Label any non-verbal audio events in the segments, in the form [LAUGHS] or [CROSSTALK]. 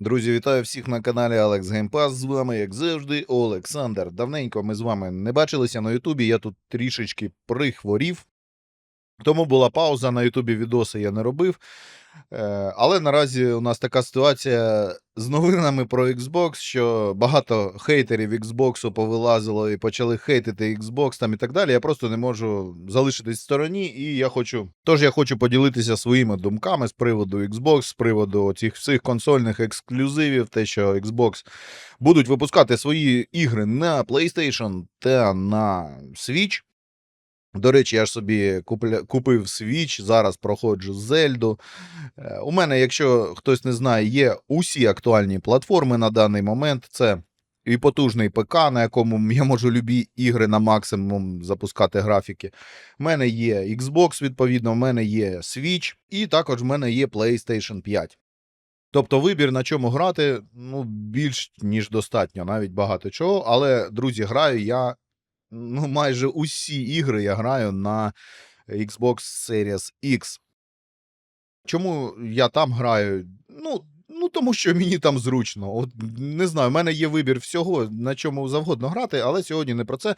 Друзі, вітаю всіх на каналі Game Pass. З вами, як завжди, Олександр. Давненько ми з вами не бачилися на Ютубі. Я тут трішечки прихворів. Тому була пауза на Ютубі відоси я не робив. Е, Але наразі у нас така ситуація з новинами про Xbox, що багато хейтерів Xbox повилазило і почали хейтити Xbox там і так далі. Я просто не можу залишитись в стороні, і я хочу. Тож я хочу поділитися своїми думками з приводу Xbox, з приводу цих всіх консольних ексклюзивів, те, що Xbox будуть випускати свої ігри на PlayStation та на Switch. До речі, я ж собі купля... купив Switch, зараз проходжу Зельду. Е, У мене, якщо хтось не знає, є усі актуальні платформи на даний момент. Це і потужний ПК, на якому я можу любі ігри на максимум запускати графіки. У мене є Xbox, відповідно, в мене є Switch, і також в мене є PlayStation 5. Тобто вибір на чому грати, ну, більш ніж достатньо, навіть багато чого. Але, друзі, граю я ну, майже усі ігри я граю на Xbox Series X. Чому я там граю? Ну, ну тому що мені там зручно. От не знаю, в мене є вибір всього, на чому завгодно грати, але сьогодні не про це.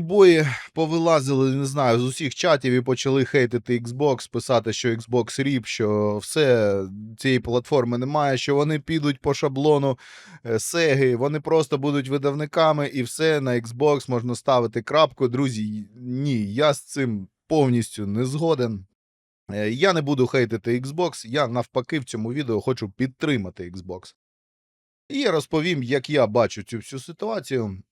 Бої повилазили, не знаю, з усіх чатів і почали хейтити Xbox, писати, що Xbox RIP, що все цієї платформи немає, що вони підуть по шаблону Sega, вони просто будуть видавниками, і все на Xbox можна ставити крапку. Друзі, ні, я з цим повністю не згоден. Е, Я не буду хейтити Xbox, я навпаки в цьому відео хочу підтримати Xbox. І я розповім, як я бачу цю всю ситуацію.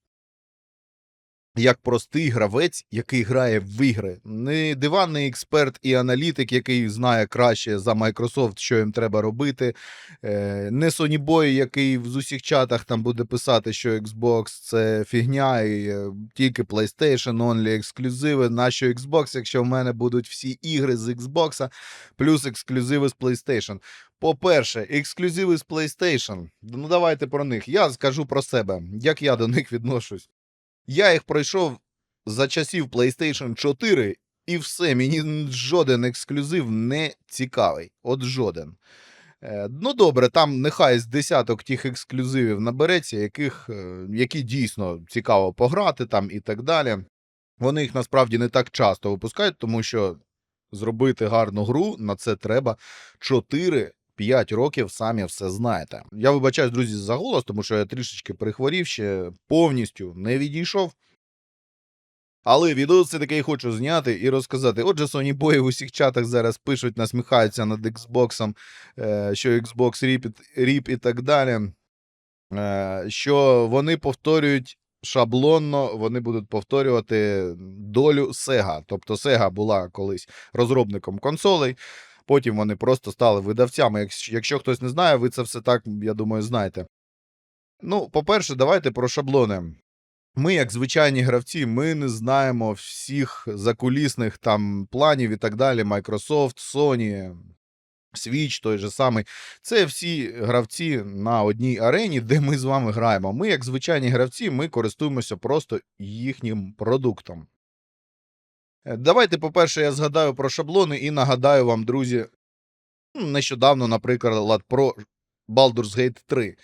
Як простий гравець, який грає в ігри, не диванний експерт і аналітик, який знає краще за Microsoft, що їм треба робити, е, не Boy, який в усіх чатах там буде писати, що Xbox це фігня, і е, тільки PlayStation, only ексклюзиви. Нащо Xbox, якщо в мене будуть всі ігри з Xbox, плюс ексклюзиви з PlayStation. По-перше, ексклюзиви з PlayStation. Ну давайте про них. Я скажу про себе, як я до них відношусь. Я їх пройшов за часів PlayStation 4, і все, мені жоден ексклюзив не цікавий. От жоден. Е, Ну добре, там нехай з десяток тих ексклюзивів набереться, яких, е, які дійсно цікаво пограти там і так далі. Вони їх насправді не так часто випускають, тому що зробити гарну гру на це треба 4 5 років самі все знаєте. Я вибачаюсь, друзі, за голос, тому що я трішечки перехворів ще повністю не відійшов. Але відео це таки хочу зняти і розказати. Отже, Sony Boy в усіх чатах зараз пишуть, насміхаються над Xbox, е, що Xbox RIP, RIP і так далі. Е, Що вони повторюють шаблонно, вони будуть повторювати долю Sega. Тобто Sega була колись розробником консолей. Потім вони просто стали видавцями. Якщо, хтось не знає, ви це все так, я думаю, знаєте. Ну, по-перше, давайте про шаблони. Ми, як звичайні гравці, ми не знаємо всіх закулісних там планів і так далі. Microsoft, Sony, Switch той же самий. Це всі гравці на одній арені, де ми з вами граємо. Ми, як звичайні гравці, ми користуємося просто їхнім продуктом. Е, Давайте, по-перше, я згадаю про шаблони і нагадаю вам, друзі, нещодавно, наприклад, про Baldur's Gate 3.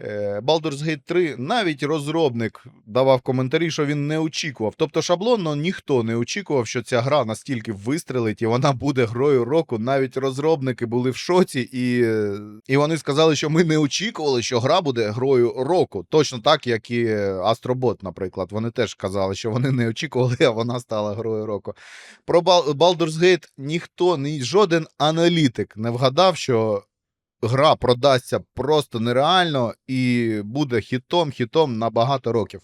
Е, Baldur's Gate 3 навіть розробник давав коментарі, що він не очікував. Тобто, шаблонно ніхто не очікував, що ця гра настільки вистрелить і вона буде грою року. Навіть розробники були в шоці, і, і вони сказали, що ми не очікували, що гра буде грою року. Точно так, як і Астробот, наприклад. Вони теж казали, що вони не очікували, а вона стала грою року. Про Bal- Baldur's Gate ніхто, ні, жоден аналітик не вгадав, що гра продасться просто нереально і буде хітом, хітом на багато років.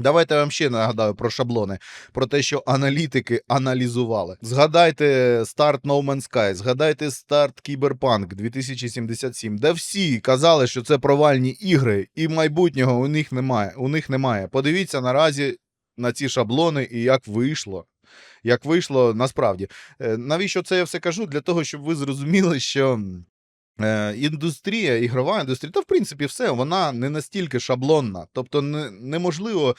Давайте я вам ще нагадаю про шаблони, про те, що аналітики аналізували. Згадайте старт No Man's Sky, згадайте старт Cyberpunk 2077, де всі казали, що це провальні ігри, і майбутнього у них немає. У них немає. Подивіться наразі на ці шаблони і як вийшло. Як вийшло насправді. Е, Навіщо це я все кажу? Для того, щоб ви зрозуміли, що індустрія, ігрова індустрія, та в принципі все, вона не настільки шаблонна. Тобто не, неможливо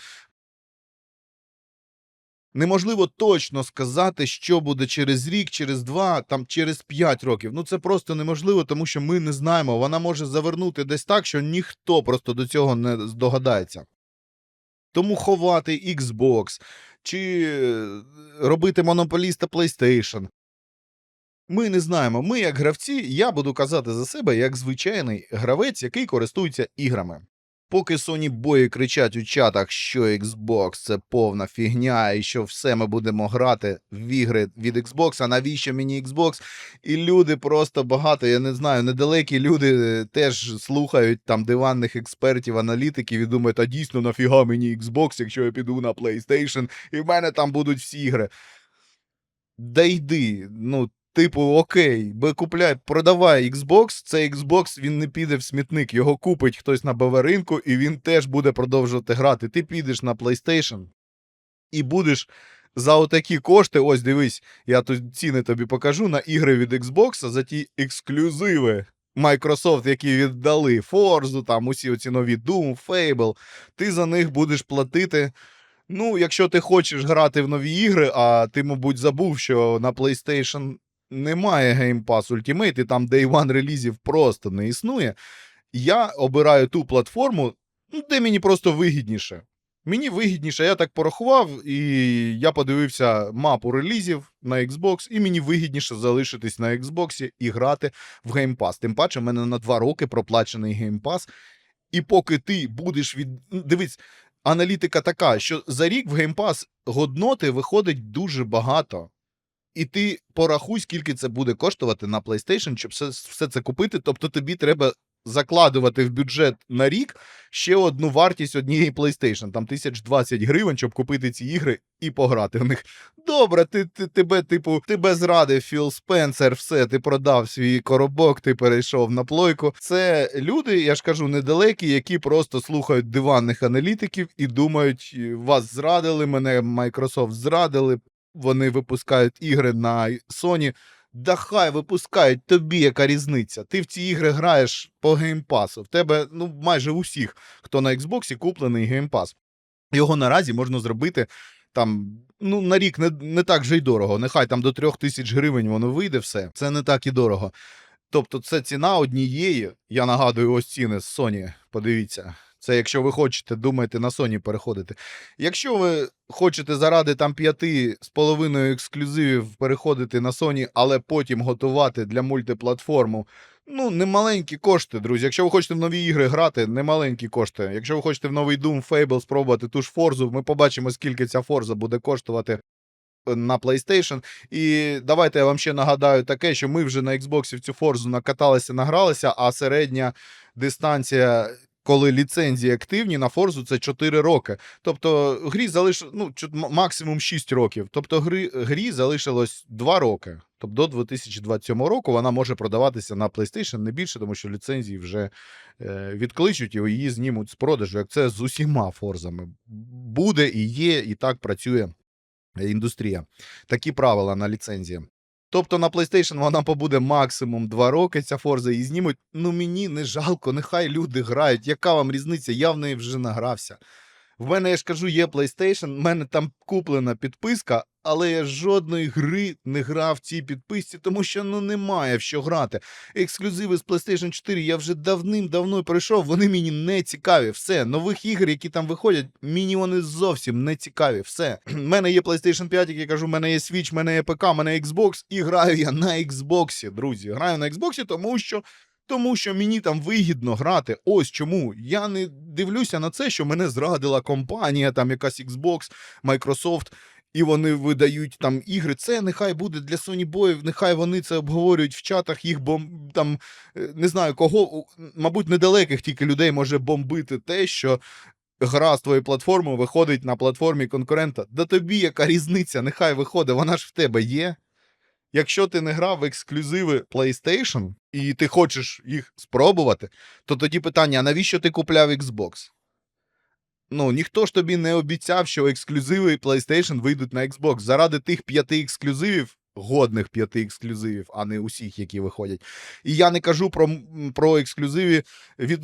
Неможливо точно сказати, що буде через рік, через два, там через п'ять років. Ну це просто неможливо, тому що ми не знаємо. Вона може завернути десь так, що ніхто просто до цього не здогадається. Тому ховати Xbox чи е, робити монополіста PlayStation. Ми не знаємо. Ми, як гравці, я буду казати за себе як звичайний гравець, який користується іграми. Поки Sony бої кричать у чатах, що Xbox це повна фігня, і що все ми будемо грати в ігри від Xbox, а навіщо мені Xbox? І люди просто багато, я не знаю, недалекі люди е, теж слухають там диванних експертів, аналітиків і думають, а дійсно нафіга мені Xbox, якщо я піду на PlayStation, і в мене там будуть всі ігри. Да йди, ну, типу, окей, би купляй, продавай Xbox, цей Xbox він не піде в смітник, його купить хтось на БВ ринку, і він теж буде продовжувати грати. Ти підеш на PlayStation і будеш за отакі кошти, ось дивись, я тут ціни тобі покажу на ігри від Xbox за ті ексклюзиви. Microsoft, які віддали Forza, там усі оці нові Doom, Fable, ти за них будеш платити. Ну, якщо ти хочеш грати в нові ігри, а ти, мабуть, забув, що на PlayStation немає Game Pass Ultimate, і там Day One релізів просто не існує. Я обираю ту платформу, ну, де мені просто вигідніше. Мені вигідніше, я так порахував, і я подивився мапу релізів на Xbox, і мені вигідніше залишитись на Xbox і грати в Game Pass. Тим паче, в мене на два роки проплачений Game Pass. І поки ти будеш від. ну, Дивись, аналітика така, що за рік в Game Pass годноти виходить дуже багато. І ти порахуй, скільки це буде коштувати на PlayStation, щоб все, все це купити. Тобто тобі треба закладувати в бюджет на рік ще одну вартість однієї PlayStation, там 1020 гривень, щоб купити ці ігри і пограти в них. Добре, ти, ти тебе, типу, тебе зрадив Філ Спенсер, все, ти продав свій коробок, ти перейшов на плойку. Це люди, я ж кажу, недалекі, які просто слухають диванних аналітиків і думають, вас зрадили, мене Microsoft зрадили. Вони випускають ігри на Sony. Да хай випускають тобі, яка різниця. Ти в ці ігри граєш по геймпасу. В тебе ну майже усіх, хто на Xbox куплений геймпас. Його наразі можна зробити там ну, на рік не, не так же й дорого. Нехай там до трьох тисяч гривень воно вийде все. Це не так і дорого. Тобто, це ціна однієї. Я нагадую, ось ціни з Sony. Подивіться. Це якщо ви хочете, думаєте, на Sony переходити. Якщо ви хочете заради там п'яти з половиною ексклюзивів переходити на Sony, але потім готувати для мультиплатформу, ну, немаленькі кошти, друзі. Якщо ви хочете в нові ігри грати, немаленькі кошти. Якщо ви хочете в новий Doom Fable спробувати ту ж Форзу, ми побачимо, скільки ця Форза буде коштувати е, на PlayStation. І давайте я вам ще нагадаю таке, що ми вже на Xbox цю Форзу накаталися, награлися, а середня дистанція. Коли ліцензії активні на Форзу це 4 роки. Тобто грі залиш... ну, максимум 6 років. Тобто гри... грі залишилось 2 роки. Тобто до 2027 року вона може продаватися на PlayStation не більше, тому що ліцензії вже е, відкличуть і її знімуть з продажу, як це з усіма форзами. Буде і є, і так працює індустрія. Такі правила на ліцензії. Тобто на PlayStation вона побуде максимум 2 роки, ця Форза її знімуть. Ну мені не жалко, нехай люди грають. Яка вам різниця? Я в неї вже награвся. В мене, я ж кажу, є PlayStation, в мене там куплена підписка, але я жодної гри не грав в цій підписці, тому що ну немає в що грати. Ексклюзиви з PlayStation 4 я вже давним-давно пройшов, вони мені не цікаві. Все, нових ігор, які там виходять, мені вони зовсім не цікаві. Все. [CLEARS THROAT] У мене є PlayStation 5, як я кажу, в мене є Switch, в мене є ПК, в мене є Xbox, і граю я на Xbox, друзі. Граю на Xbox, тому що. Тому що мені там вигідно грати. Ось чому. Я не дивлюся на це, що мене зрадила компанія, там якась Xbox, Microsoft, і вони видають там ігри. Це нехай буде для Sony боїв, нехай вони це обговорюють в чатах, їх бом... там е, не знаю кого, мабуть, недалеких тільки людей може бомбити те, що. Гра з твоєї платформи виходить на платформі конкурента. Да тобі яка різниця? Нехай виходить, вона ж в тебе є. Якщо ти не грав в ексклюзиви PlayStation і ти хочеш їх спробувати, то тоді питання: а навіщо ти купляв Xbox? Ну, ніхто ж тобі не обіцяв, що ексклюзиви PlayStation вийдуть на Xbox. Заради тих п'яти ексклюзивів, годних п'яти ексклюзивів, а не усіх, які виходять. І я не кажу про, про ексклюзиви від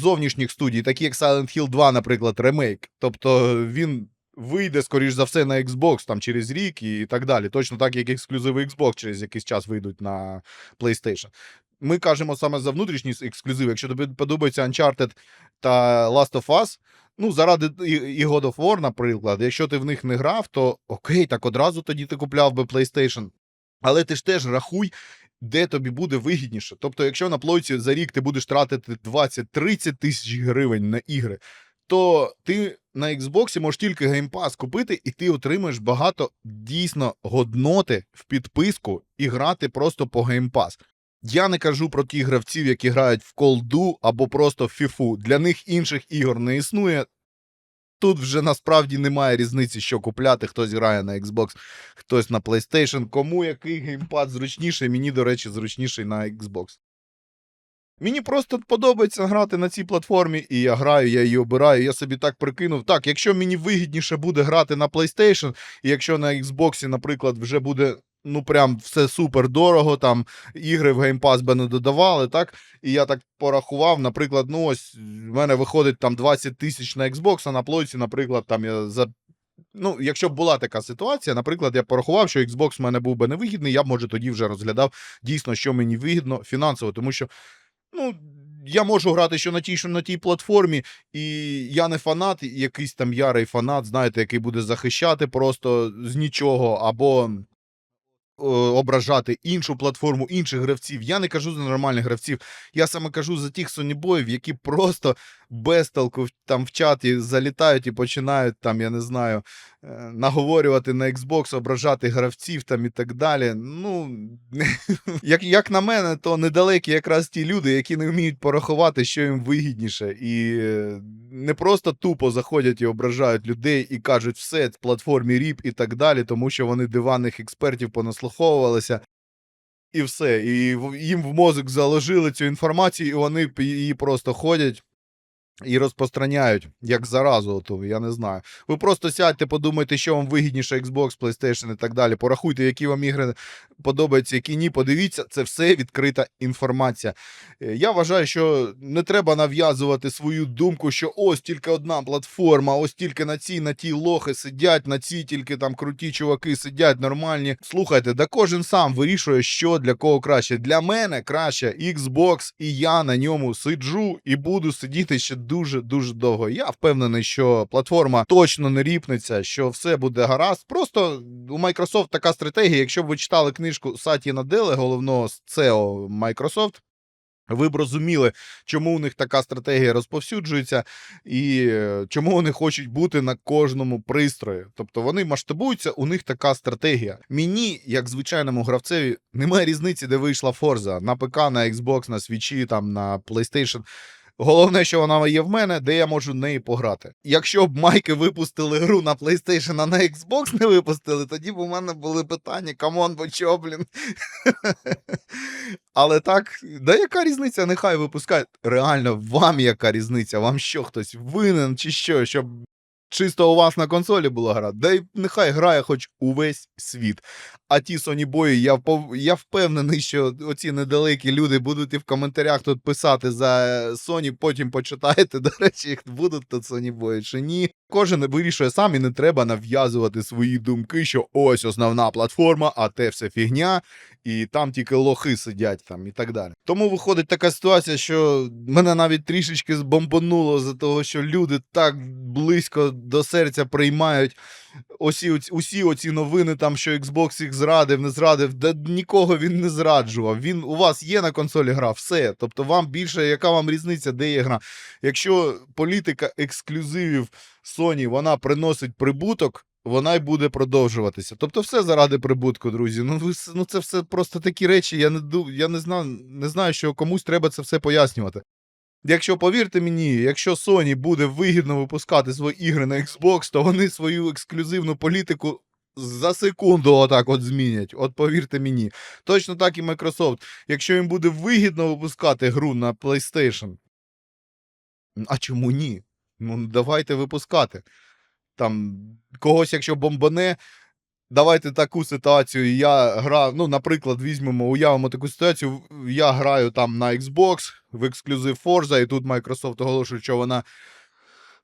зовнішніх студій, такі як Silent Hill 2, наприклад, ремейк. Тобто він вийде, скоріш за все, на Xbox там через рік і так далі. Точно так, як ексклюзиви Xbox через якийсь час вийдуть на PlayStation. Ми кажемо саме за внутрішні ексклюзиви. Якщо тобі подобається Uncharted та Last of Us, ну, заради і, God of War, наприклад, якщо ти в них не грав, то окей, так одразу тоді ти купляв би PlayStation. Але ти ж теж рахуй, де тобі буде вигідніше. Тобто, якщо на плойці за рік ти будеш тратити 20-30 тисяч гривень на ігри, то ти на Xbox можеш тільки Pass купити, і ти отримаєш багато дійсно годноти в підписку і грати просто по Pass. Я не кажу про тих гравців, які грають в колду або просто в FIFA. Для них інших ігор не існує. Тут вже насправді немає різниці, що купляти. Хтось грає на Xbox, хтось на PlayStation. Кому який геймпад зручніший, мені, до речі, зручніший на Xbox. Мені просто подобається грати на цій платформі, і я граю, я її обираю. Я собі так прикинув. Так, якщо мені вигідніше буде грати на PlayStation, і якщо на Xbox, наприклад, вже буде ну прям все супер дорого, там ігри в Pass би не додавали, так? І я так порахував, наприклад, ну ось в мене виходить там 20 тисяч на Xbox, а на плойці, наприклад, там я за. Ну, якщо б була така ситуація, наприклад, я порахував, що Xbox в мене був би невигідний, я б, може, тоді вже розглядав дійсно, що мені вигідно фінансово, тому що ну, я можу грати що на тій, що на тій платформі, і я не фанат, якийсь там ярий фанат, знаєте, який буде захищати просто з нічого, або ображати іншу платформу, інших гравців. Я не кажу за нормальних гравців. Я саме кажу за тих сонібоїв, які просто без толку в- там в чаті залітають і починають там, я не знаю, е, наговорювати на Xbox, ображати гравців там і так далі. Ну, [LAUGHS] як, як на мене, то недалекі якраз ті люди, які не вміють порахувати, що їм вигідніше, і е, не просто тупо заходять і ображають людей і кажуть, все, в платформі ріп і так далі, тому що вони диванних експертів понаслуховувалися. І все. І їм в мозок заложили цю інформацію, і вони її просто ходять і розпространяють як заразу. Оту, я не знаю. Ви просто сядьте, подумайте, що вам вигідніше Xbox, PlayStation і так далі. Порахуйте, які вам ігри подобаються, які ні. Подивіться, це все відкрита інформація. Е, Я вважаю, що не треба нав'язувати свою думку, що ось тільки одна платформа, ось тільки на цій, на тій лохи сидять, на цій тільки там круті чуваки сидять нормальні. Слухайте, да кожен сам вирішує, що для кого краще. Для мене краще Xbox, і я на ньому сиджу і буду сидіти ще дуже дуже довго. Я впевнений, що платформа точно не ріпнеться, що все буде гаразд. Просто у Microsoft така стратегія. Якщо б ви читали книжку Саті Наделе, головного SEO Microsoft, ви б розуміли, чому у них така стратегія розповсюджується, і е, чому вони хочуть бути на кожному пристрої. Тобто вони масштабуються, у них така стратегія. Мені, як звичайному гравцеві, немає різниці, де вийшла Forza. на ПК, на Xbox, на свічі, там на PlayStation. Головне, що вона є в мене, де я можу неї пограти. Якщо б майки випустили гру на PlayStation, а на Xbox не випустили, тоді б у мене були питання: камон, бо чо, блін. [LAUGHS] Але так, да яка різниця? Нехай випускають. Реально, вам яка різниця? Вам що, хтось винен чи що, щоб чисто у вас на консолі була гра? Да й нехай грає хоч увесь світ. А ті Sony бої, я, я впевнений, що оці недалекі люди будуть і в коментарях тут писати за Sony, потім почитаєте, [LAUGHS] до речі, їх будуть тут Sony бої чи ні. Кожен вирішує сам і не треба нав'язувати свої думки, що ось основна платформа, а те все фігня, і там тільки лохи сидять там і так далі. Тому виходить така ситуація, що мене навіть трішечки збомбануло за того, що люди так близько до серця приймають усі, усі оці новини, там, що Xbox їх зрадив, не зрадив, да нікого він не зраджував. Він у вас є на консолі гра, все. Тобто вам більше, яка вам різниця, де є гра. Якщо політика ексклюзивів Sony вона приносить прибуток. Вона й буде продовжуватися. Тобто, все заради прибутку, друзі. Ну, ви, ну це все просто такі речі. Я не я не знаю, не знаю, що комусь треба це все пояснювати. Якщо повірте мені, якщо Sony буде вигідно випускати свої ігри на Xbox, то вони свою ексклюзивну політику за секунду отак от змінять. От повірте мені. Точно так і Microsoft. Якщо їм буде вигідно випускати гру на PlayStation, а чому ні? Ну, давайте випускати. Там когось, якщо бомбане, давайте таку ситуацію. Я граю, ну, наприклад, візьмемо, уявимо таку ситуацію. Я граю там на Xbox в ексклюзив Forza, і тут Microsoft оголошує, що вона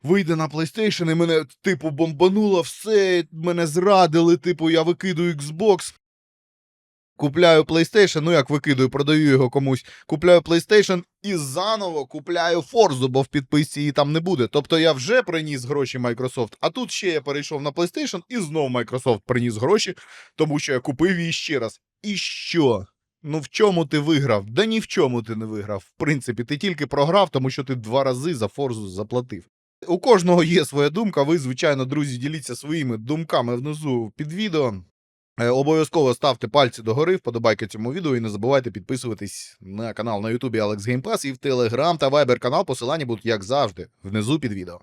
вийде на PlayStation і мене, типу, бомбануло все, мене зрадили, типу, я викидую Xbox. Купляю PlayStation, ну як викидую, продаю його комусь. Купляю PlayStation і заново купляю Forza, бо в підписці її там не буде. Тобто я вже приніс гроші Microsoft, а тут ще я перейшов на PlayStation і знов Microsoft приніс гроші, тому що я купив її ще раз. І що? Ну в чому ти виграв? Да ні в чому ти не виграв. В принципі, ти тільки програв, тому що ти два рази за Форзу заплатив. У кожного є своя думка. Ви, звичайно, друзі, діліться своїми думками внизу під відео. Е, Обов'язково ставте пальці догори, вподобайки цьому відео і не забувайте підписуватись на канал на Ютубі Game Pass і в Telegram та Viber канал. Посилання будуть, як завжди, внизу під відео.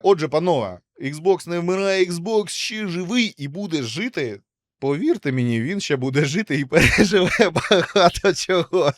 Отже, панове, Xbox не вмирає, Xbox ще живий і буде жити. Повірте мені, він ще буде жити і [LAUGHS] переживе багато чого.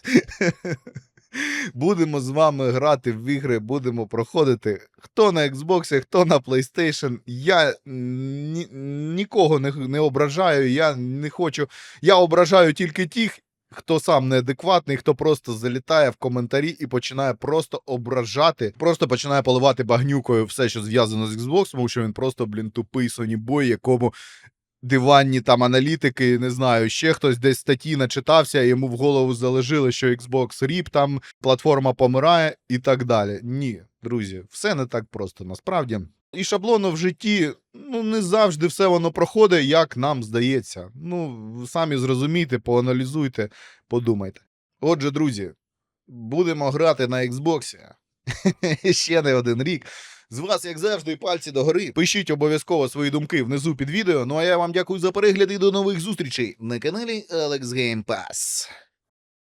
Будемо з вами грати в ігри, будемо проходити. Хто на Xbox, хто на PlayStation. Я ні, нікого не, не ображаю, я не хочу. Я ображаю тільки тих, хто сам неадекватний, хто просто залітає в коментарі і починає просто ображати, просто починає поливати багнюкою все, що зв'язано з Xbox, тому що він просто, блін, тупий сонібой, якому диванні там аналітики, не знаю, ще хтось десь статті начитався, йому в голову залежили, що Xbox ріп, там платформа помирає і так далі. Ні, друзі, все не так просто насправді. І шаблону в житті ну не завжди все воно проходить, як нам здається. Ну, самі зрозумійте, поаналізуйте, подумайте. Отже, друзі, будемо грати на Xbox [LAUGHS] ще не один рік. З вас, як завжди, пальці догори. Пишіть обов'язково свої думки внизу під відео. Ну а я вам дякую за перегляд і до нових зустрічей на каналі Alex Game Pass.